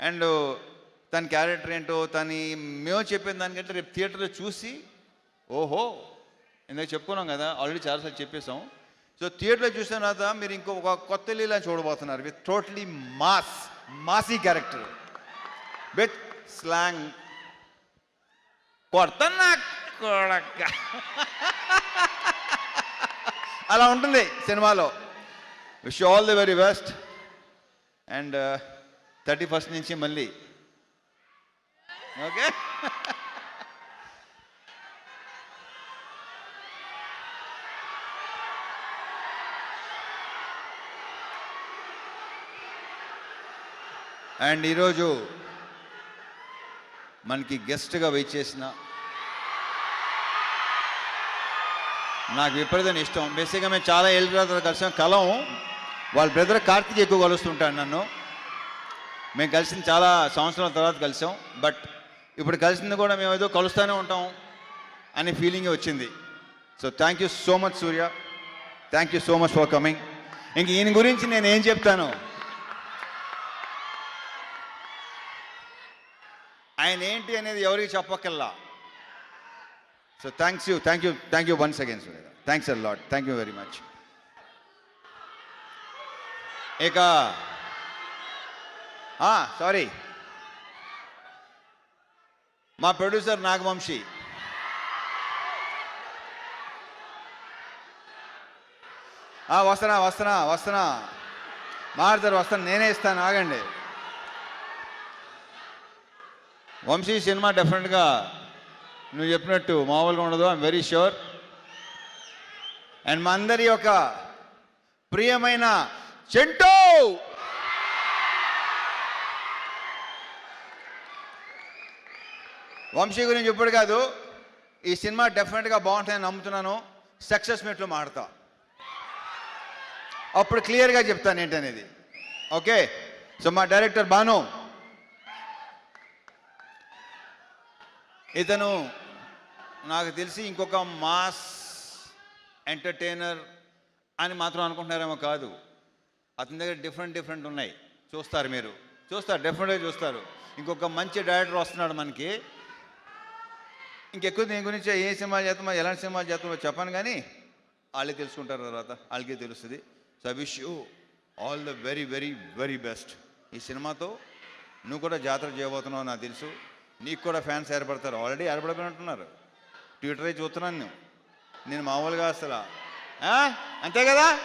And తన character ఏంటో తని మేము చెప్పిన దానికంటే రేపు థియేటర్లో చూసి ఓహో ఇందాక చెప్పుకున్నాం కదా ఆల్రెడీ చాలాసార్లు చెప్పేసాం సో థియేటర్లో చూసిన తర్వాత మీరు ఇంకో ఒక కొత్త లీలా చూడబోతున్నారు with totally mass massy character with slang కొడతన్నా కొడక. అలా ఉంటుంది సినిమాలో. Wish all the very best and thirty first నుంచి మళ్ళీ. ఓకే? అండ్ ఈరోజు మనకి గెస్ట్గా వెయిట్ చేసిన నాకు విపరీతం ఇష్టం. బేసిక్గా మేము చాలా ఏళ్ళ తర్వాత కలిసాం. కలం. వాళ్ళ బ్రదర్ కార్తీక్ ఎక్కువ కలుస్తుంటాను నన్ను. మేము కలిసింది చాలా సంవత్సరాల తర్వాత కలిసాం. బట్ ఇప్పుడు కలిసింది కూడా మేము ఏదో కలుస్తూనే ఉంటాం అనే ఫీలింగ్ వచ్చింది. So thank you so much Surya thank you so much for coming ఇంక ఈయన గురించి నేను ఏం చెప్తాను? ఆయన ఏంటి అనేది ఎవరికి చెప్పక్కల్లా so thanks you thank you thank you once again Surya thanks a lot thank you very much ఇక సారీ మా ప్రొడ్యూసర్ నాగవంశీ. వస్తున్నా వస్తున్నా వస్తున్నా. మారుతారు వస్తాను నేనే ఇస్తాను ఆగండి. వంశీ సినిమా డెఫినెట్గా నువ్వు చెప్పినట్టు మామూలుగా ఉండదు ఐఎమ్ వెరీ ష్యూర్ అండ్ మా అందరి యొక్క ప్రియమైన చెంటూ! వంశీ గురించి ఇప్పుడు కాదు ఈ సినిమా డెఫినెట్గా బాగుంటుందని నమ్ముతున్నాను. సక్సెస్ మీట్లో మాడతా. అప్పుడు క్లియర్గా చెప్తాను ఏంటనేది. ఓకే? సో మా డైరెక్టర్ బాను. ఇతను నాకు తెలిసి ఇంకొక మాస్ ఎంటర్టైనర్ అని మాత్రం అనుకుంటున్నారేమో కాదు. అతని దగ్గర డిఫరెంట్ డిఫరెంట్ ఉన్నాయి. చూస్తారు మీరు. చూస్తారు డెఫినెట్గా చూస్తారు. ఇంకొక మంచి డైరెక్టర్ వస్తున్నాడు మనకి. ఇంకెక్కువ దీని గురించి ఏ సినిమా చేస్తామో ఎలాంటి సినిమా చేస్తామో చెప్పాను కానీ వాళ్ళే తెలుసుకుంటారు తర్వాత వాళ్ళకే తెలుస్తుంది. So wish you all the very very very best ఈ సినిమాతో నువ్వు కూడా జాతర చేయబోతున్నావు నాకు తెలుసు. నీకు కూడా ఫ్యాన్స్ ఏర్పడతారు. ఆల్రెడీ ఏర్పడిపోయినట్టున్నారు. ట్విట్టర్ చూస్తున్నాను నేను. నేను మామూలుగా అసలు అంతే కదా?